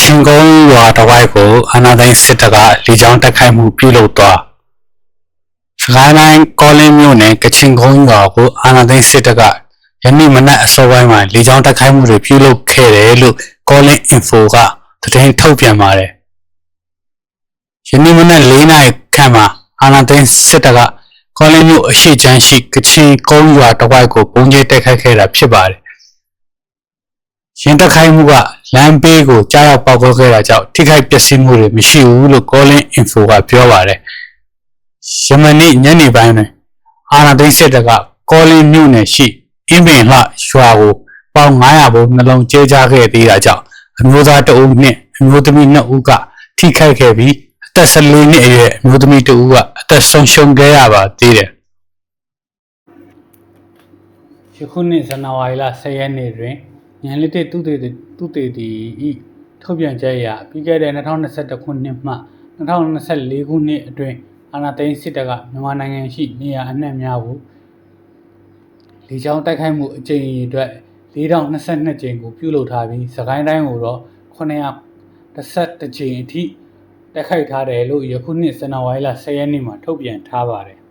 ချင်ကုန်းရွာတစ်ဝိုက်ကိုအာနာသိန်းစစ်တပ်ကလေကြောင်းတိုက်ခိုက်မှုပြုလုပ်သွားစကိုင်းတိုင်းကောလင်းမြို့နယ်ကချင်ကုန်းရွာကိုအာနာသိန်းစစ်တပ်ကယနေ့မနက်အစောပိုင်းမှာလေကြောင်းတိုက်ခိုက်မှုတွေပြုလုပ်ခဲ့တယ်လို့ကောလင်း info ကသတင်းထုတ်ပြန်ပါတယ်ယနေ့မနက်၄နာရီခန့်မှာအာနာသိန်းစစ်တပ်ကကောလင်းမြို့အရှိချမ်းရှိကချင်ကုန်းရွာတစ်ဝိုက်ကိုပုံကျဲတိုက်ခိုက်ခဲ့တာဖြစ်ပါတယ်ရင်တက်ခိုင်းမှုက လမ်းဘေးကိုကြားရောက်ပေါက်ကွဲခဲ့တာကြောင့်ထိခိုက်ပျက်စီးမှုတွေမရှိဘူးလို့ Calling Info ကပြောပါတယ်။ယမနေ့ညနေပိုင်းတွင်အာနာသိန်းစစ်တပ်က Calling မြို့နယ်ရှိအင်းပင်လှရွာကိုပေါင်900ဘုံနှလုံးကျဲချခဲ့သေးတာကြောင့်အမျိုးသားတအုပ်နှင့်အမျိုးသမီး2ဦးကထိခိုက်ခဲ့ပြီးအသက်14နှစ်အရွယ်အမျိုးသမီး2ဦးကအသက်ဆုံးရှုံးခဲ့ရပါသေးတယ်။ယခုနှစ်ဇန်နဝါရီလ10ရက်နေ့တွင် ညန်လစ်တဲ့သူတေသူတေတီဤထုတ်ပြန်ချက်အရပြီးခဲ့တဲ့2021ခုနှစ်မှ2024ခုနှစ်အတွင်းအာဏာသိမ်းစစ်တပ်ကမြန်မာနိုင်ငံရှိနေရာအနှံ့များကိုလေကြောင်းတိုက်ခိုက်မှုအကြိမ်အရေအတွက်4022ကြိမ်ကိုပြုလုပ်ထားပြီးစကိုင်းတိုင်းကိုတော့911ကြိမ်အထိတိုက်ခိုက်ထားတယ်လို့ယခုနှစ်ဇန်နဝါရီလ10ရက်နေ့မှာထုတ်ပြန်ထားပါတယ်